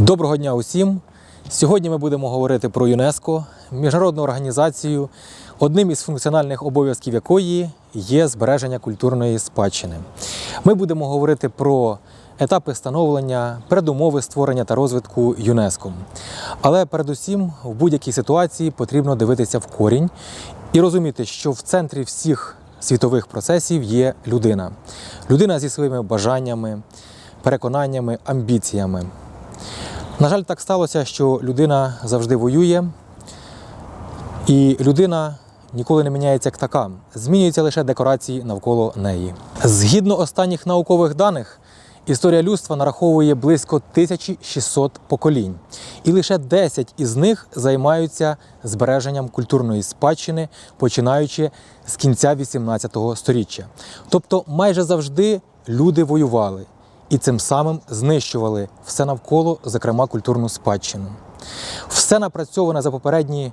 Доброго дня усім! Сьогодні ми будемо говорити про ЮНЕСКО, міжнародну організацію, одним із функціональних обов'язків якої є збереження культурної спадщини. Ми будемо говорити про етапи становлення, передумови створення та розвитку ЮНЕСКО. Але передусім в будь-якій ситуації потрібно дивитися в корінь і розуміти, що в центрі всіх світових процесів є людина. Людина зі своїми бажаннями, переконаннями, амбіціями. На жаль, так сталося, що людина завжди воює, і людина ніколи не міняється як така. Змінюються лише декорації навколо неї. Згідно останніх наукових даних, історія людства нараховує близько 1600 поколінь, і лише 10 із них займаються збереженням культурної спадщини, починаючи з кінця 18 століття. Тобто, майже завжди люди воювали і цим самим знищували все навколо, зокрема культурну спадщину. Все напрацьоване за попередні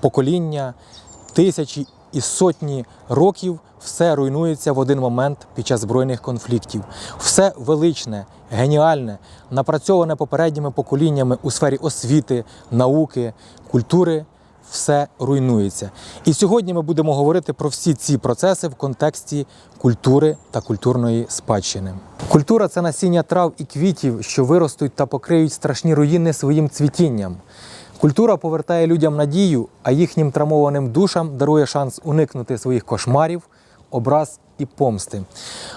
покоління, тисячі і сотні років, все руйнується в один момент під час збройних конфліктів. Все величне, геніальне, напрацьоване попередніми поколіннями у сфері освіти, науки, культури. Все руйнується. І сьогодні ми будемо говорити про всі ці процеси в контексті культури та культурної спадщини. Культура це насіння трав і квітів, що виростуть та покриють страшні руїни своїм цвітінням. Культура повертає людям надію, а їхнім травмованим душам дарує шанс уникнути своїх кошмарів, образ і помсти.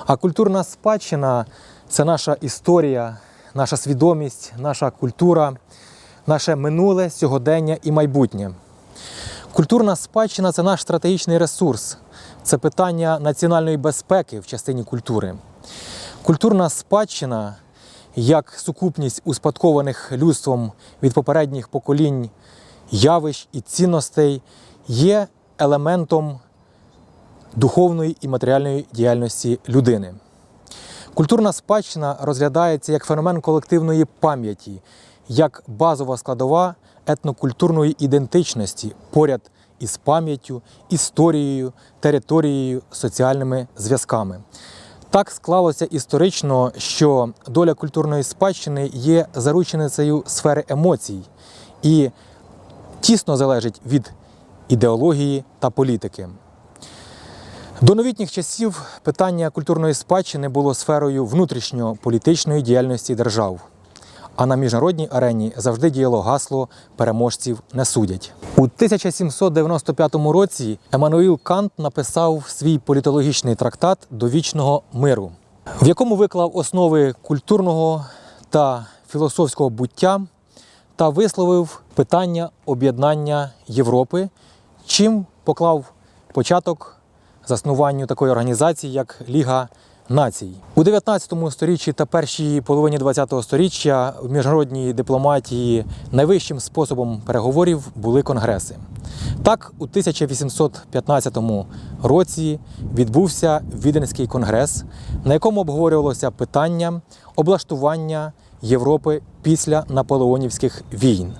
А культурна спадщина це наша історія, наша свідомість, наша культура, наше минуле, сьогодення і майбутнє. Культурна спадщина це наш стратегічний ресурс, це питання національної безпеки в частині культури. Культурна спадщина як сукупність успадкованих людством від попередніх поколінь явищ і цінностей є елементом духовної і матеріальної діяльності людини. Культурна спадщина розглядається як феномен колективної пам'яті, як базова складова етнокультурної ідентичності поряд із пам'яттю, історією, територією, соціальними зв'язками. Так склалося історично, що доля культурної спадщини є зарученицею сфери емоцій і тісно залежить від ідеології та політики. До новітніх часів питання культурної спадщини було сферою внутрішньополітичної діяльності держав. А на міжнародній арені завжди діяло гасло переможців не судять. У 1795 році Еммануїл Кант написав свій політологічний трактат до вічного миру, в якому виклав основи культурного та філософського буття та висловив питання об'єднання Європи, чим поклав початок заснуванню такої організації, як Ліга націй. У 19 сторіччі та першій половині 20 століття в міжнародній дипломатії найвищим способом переговорів були конгреси. Так, у 1815 році відбувся Віденський конгрес, на якому обговорювалося питання облаштування Європи після наполеонівських війн.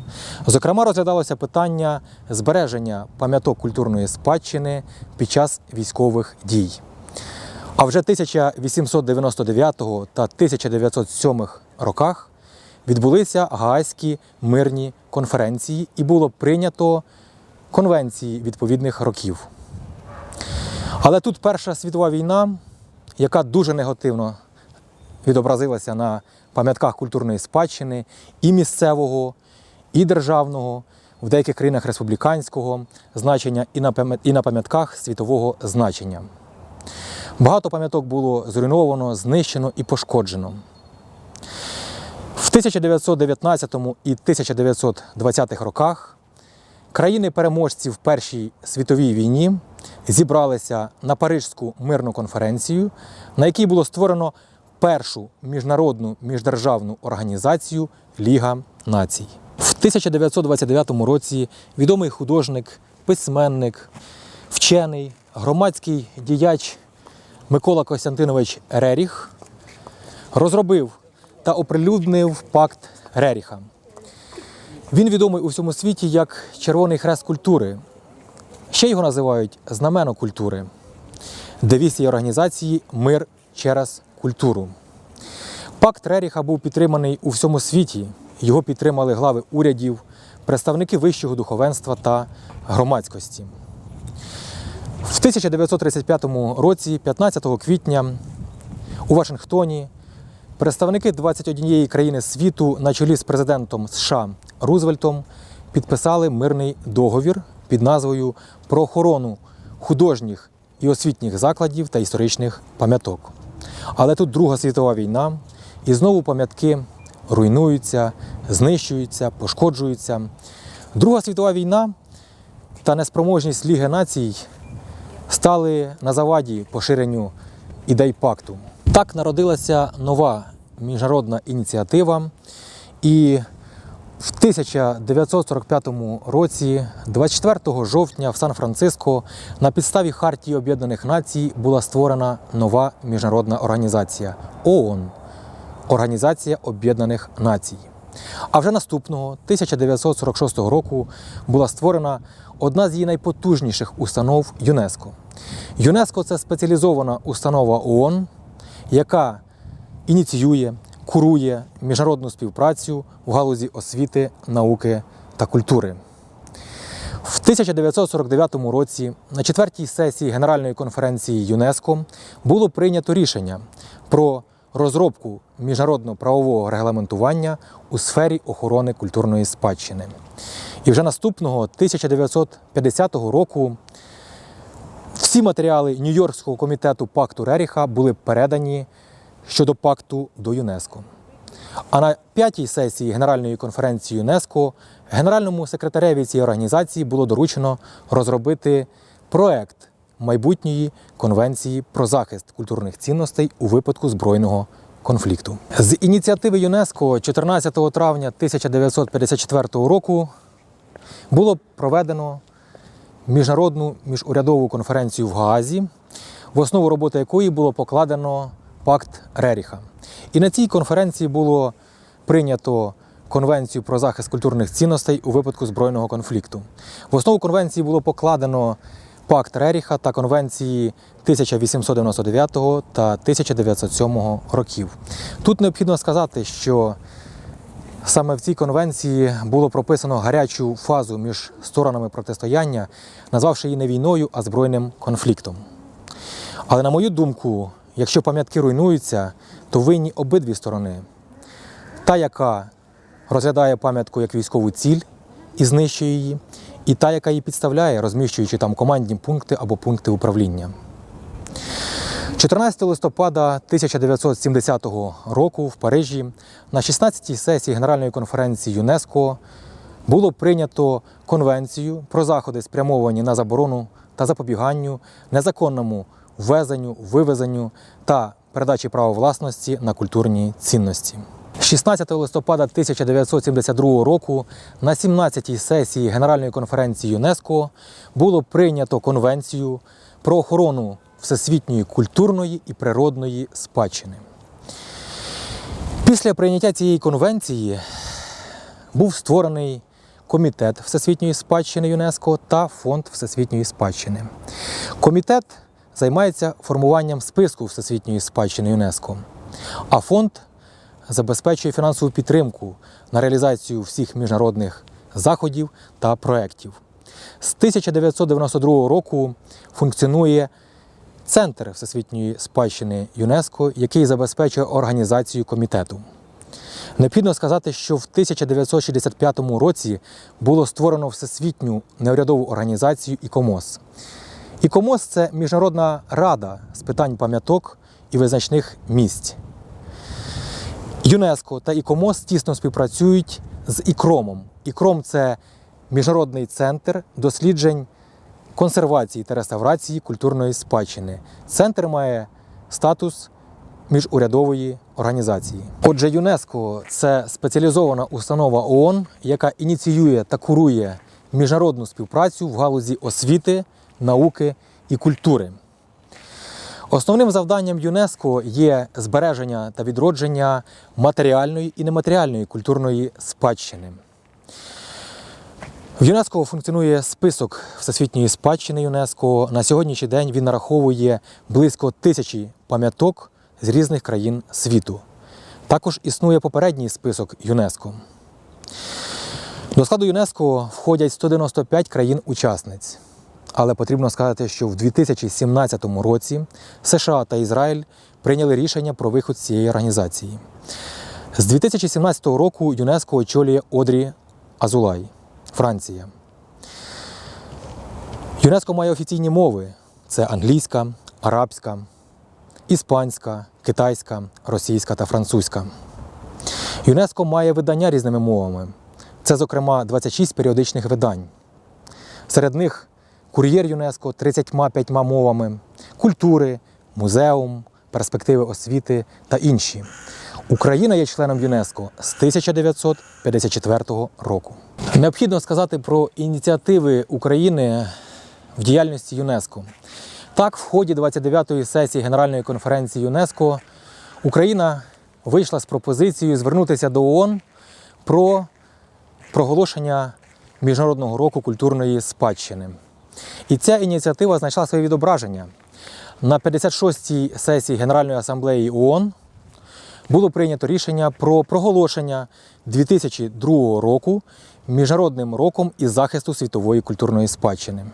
Зокрема, розглядалося питання збереження пам'яток культурної спадщини під час військових дій. А вже 1899 та 1907 роках відбулися Гаазькі мирні конференції і було прийнято конвенції відповідних років. Але тут Перша світова війна, яка дуже негативно відобразилася на пам'ятках культурної спадщини і місцевого, і державного, в деяких країнах республіканського значення, і на пам'ятках світового значення. Багато пам'яток було зруйновано, знищено і пошкоджено. В 1919 і 1920 роках країни-переможці в Першій світовій війні зібралися на Парижську мирну конференцію, на якій було створено першу міжнародну міждержавну організацію Ліга націй. В 1929 році відомий художник, письменник, вчений, громадський діяч Микола Костянтинович Реріх розробив та оприлюднив пакт Реріха. Він відомий у всьому світі як Червоний хрест культури. Ще його називають знамено культури. Девіз цієї організації Мир через культуру. Пакт Реріха був підтриманий у всьому світі його підтримали глави урядів, представники вищого духовенства та громадськості. В 1935 році, 15 квітня, у Вашингтоні представники 21 країни світу на чолі з президентом США Рузвельтом підписали мирний договір під назвою про охорону художніх і освітніх закладів та історичних пам'яток. Але тут Друга світова війна, і знову пам'ятки руйнуються, знищуються, пошкоджуються. Друга світова війна та неспроможність Ліги націй стали на заваді поширенню ідей пакту. Так народилася нова міжнародна ініціатива, і в 1945 році, 24 жовтня, в Сан-Франциско, на підставі Хартії Об'єднаних Націй була створена нова міжнародна організація ООН Організація Об'єднаних Націй. А вже наступного 1946 року була створена одна з її найпотужніших установ ЮНЕСКО. ЮНЕСКО це спеціалізована установа ООН, яка ініціює, курує міжнародну співпрацю в галузі освіти, науки та культури. В 1949 році на четвертій сесії Генеральної конференції ЮНЕСКО було прийнято рішення про розробку міжнародно-правового регламентування у сфері охорони культурної спадщини. І вже наступного 1950 року всі матеріали Нью-Йоркського комітету пакту Реріха були передані щодо пакту до ЮНЕСКО. А на п'ятій сесії Генеральної конференції ЮНЕСКО генеральному секретареві цієї організації було доручено розробити проект майбутньої конвенції про захист культурних цінностей у випадку збройного конфлікту. З ініціативи ЮНЕСКО 14 травня 1954 року було проведено міжнародну міжурядову конференцію в Гаазі, в основу роботи якої було покладено пакт Реріха. І на цій конференції було прийнято Конвенцію про захист культурних цінностей у випадку збройного конфлікту. В основу конвенції було покладено пакт Реріха та конвенції 1899 та 1907 років. Тут необхідно сказати, що Саме в цій конвенції було прописано гарячу фазу між сторонами протистояння, назвавши її не війною, а збройним конфліктом. Але на мою думку, якщо пам'ятки руйнуються, то винні обидві сторони. Та, яка розглядає пам'ятку як військову ціль і знищує її, і та, яка її підставляє, розміщуючи там командні пункти або пункти управління. 14 листопада 1970 року в Парижі на 16-й сесії Генеральної конференції ЮНЕСКО було прийнято конвенцію про заходи, спрямовані на заборону та запобіганню незаконному ввезенню, вивезенню та передачі права власності на культурні цінності. 16 листопада 1972 року на 17-й сесії Генеральної конференції ЮНЕСКО було прийнято конвенцію про охорону всесвітньої культурної і природної спадщини. Після прийняття цієї конвенції був створений Комітет Всесвітньої спадщини ЮНЕСКО та Фонд Всесвітньої спадщини. Комітет займається формуванням списку Всесвітньої спадщини ЮНЕСКО, а фонд забезпечує фінансову підтримку на реалізацію всіх міжнародних заходів та проєктів. З 1992 року функціонує Центр всесвітньої спадщини ЮНЕСКО, який забезпечує організацію комітету. Необхідно сказати, що в 1965 році було створено Всесвітню неурядову організацію ІКОМОС. ІКОМОС це міжнародна рада з питань пам'яток і визначних місць. ЮНЕСКО та ІКОМОС тісно співпрацюють з ІКРОМом. ІКРОМ це міжнародний центр досліджень консервації та реставрації культурної спадщини. Центр має статус міжурядової організації. Отже, ЮНЕСКО це спеціалізована установа ООН, яка ініціює та курує міжнародну співпрацю в галузі освіти, науки і культури. Основним завданням ЮНЕСКО є збереження та відродження матеріальної і нематеріальної культурної спадщини. В ЮНЕСКО функціонує список всесвітньої спадщини ЮНЕСКО. На сьогоднішній день він нараховує близько тисячі пам'яток з різних країн світу. Також існує попередній список ЮНЕСКО. До складу ЮНЕСКО входять 195 країн-учасниць. Але потрібно сказати, що в 2017 році США та Ізраїль прийняли рішення про виход з цієї організації. З 2017 року ЮНЕСКО очолює Одрі Азулай, Франція. ЮНЕСКО має офіційні мови: це англійська, арабська, іспанська, китайська, російська та французька. ЮНЕСКО має видання різними мовами. Це, зокрема, 26 періодичних видань. Серед них кур'єр ЮНЕСКО 35 мовами, культури, музеум, перспективи освіти та інші. Україна є членом ЮНЕСКО з 1954 року. Необхідно сказати про ініціативи України в діяльності ЮНЕСКО. Так, в ході 29-ї сесії Генеральної конференції ЮНЕСКО Україна вийшла з пропозицією звернутися до ООН про проголошення Міжнародного року культурної спадщини. І ця ініціатива знайшла своє відображення. На 56-й сесії Генеральної асамблеї ООН було прийнято рішення про проголошення 2002 року Міжнародним роком із захисту світової культурної спадщини.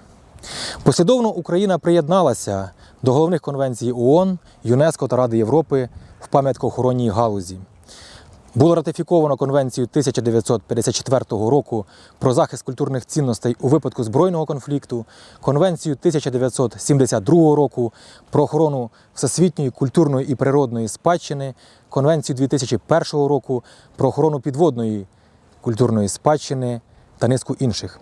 Послідовно Україна приєдналася до головних конвенцій ООН, ЮНЕСКО та Ради Європи в пам'яткоохоронній галузі. Було ратифіковано Конвенцію 1954 року про захист культурних цінностей у випадку збройного конфлікту, Конвенцію 1972 року про охорону всесвітньої культурної і природної спадщини, Конвенцію 2001 року про охорону підводної культурної спадщини та низку інших.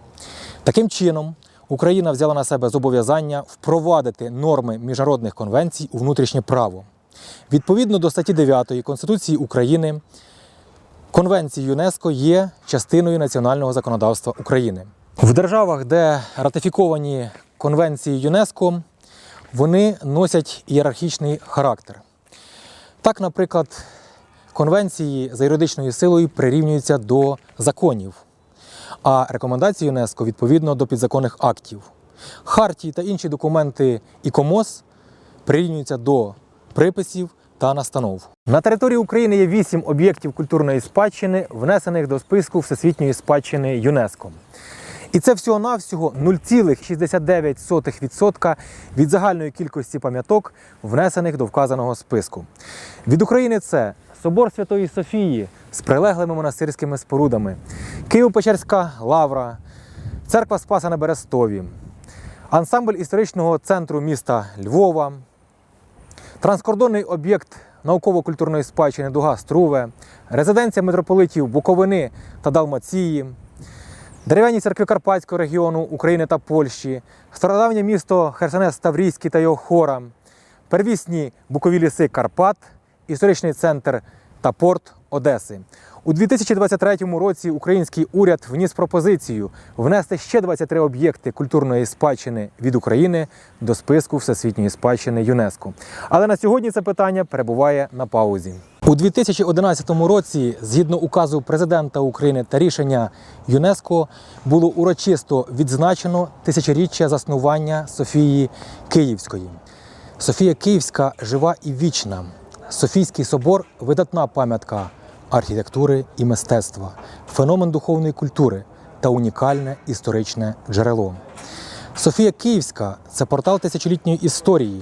Таким чином, Україна взяла на себе зобов'язання впровадити норми міжнародних конвенцій у внутрішнє право. Відповідно до статті 9 Конституції України, Конвенції ЮНЕСКО є частиною національного законодавства України. В державах, де ратифіковані конвенції ЮНЕСКО, вони носять ієрархічний характер. Так, наприклад, конвенції за юридичною силою прирівнюються до законів, а рекомендації ЮНЕСКО відповідно до підзаконних актів. Хартії та інші документи ІКОМОС прирівнюються до приписів та настанов. На території України є вісім об'єктів культурної спадщини, внесених до списку Всесвітньої спадщини ЮНЕСКО. І це всього-навсього 0,69% від загальної кількості пам'яток, внесених до вказаного списку. Від України це Собор Святої Софії з прилеглими монастирськими спорудами, Києво-Печерська лавра, церква Спаса на Берестові, ансамбль історичного центру міста Львова, транскордонний об'єкт науково-культурної спадщини Дуга Струве, резиденція митрополитів Буковини та Далмації, дерев'яні церкви Карпатського регіону України та Польщі, стародавнє місто Херсонес Таврійський та його хора, первісні букові ліси Карпат, історичний центр та порт Одеси. У 2023 році український уряд вніс пропозицію внести ще 23 об'єкти культурної спадщини від України до списку Всесвітньої спадщини ЮНЕСКО. Але на сьогодні це питання перебуває на паузі. У 2011 році, згідно указу президента України та рішення ЮНЕСКО, було урочисто відзначено тисячоріччя заснування Софії Київської. Софія Київська жива і вічна. Софійський собор видатна пам'ятка архітектури і мистецтва, феномен духовної культури та унікальне історичне джерело. Софія Київська це портал тисячолітньої історії,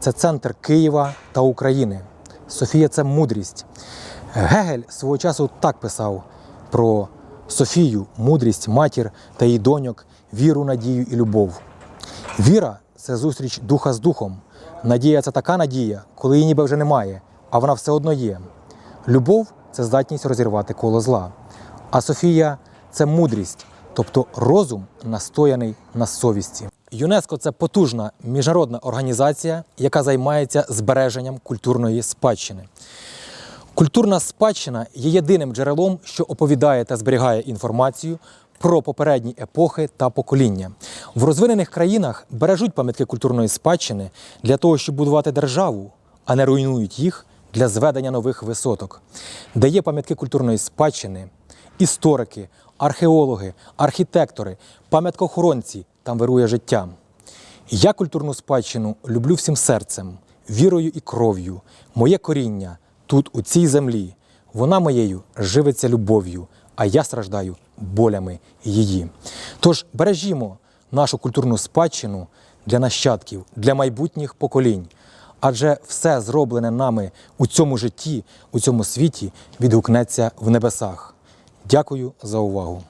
це центр Києва та України. Софія це мудрість. Гегель свого часу так писав про Софію, мудрість, матір та її доньок, віру, надію і любов. Віра це зустріч духа з духом. Надія це така надія, коли її ніби вже немає, а вона все одно є. Любов це здатність розірвати коло зла. А Софія це мудрість, тобто розум, настояний на совісті. ЮНЕСКО це потужна міжнародна організація, яка займається збереженням культурної спадщини. Культурна спадщина є єдиним джерелом, що оповідає та зберігає інформацію про попередні епохи та покоління. В розвинених країнах бережуть пам'ятки культурної спадщини для того, щоб будувати державу, а не руйнують їх для зведення нових висоток. Де є пам'ятки культурної спадщини, історики, археологи, архітектори, пам'яткоохоронці там вирує життя. Я культурну спадщину люблю всім серцем, вірою і кров'ю. Моє коріння тут, у цій землі. Вона моєю живиться любов'ю, а я страждаю болями її. Тож бережімо нашу культурну спадщину для нащадків, для майбутніх поколінь. Адже все зроблене нами у цьому житті, у цьому світі відгукнеться в небесах. Дякую за увагу.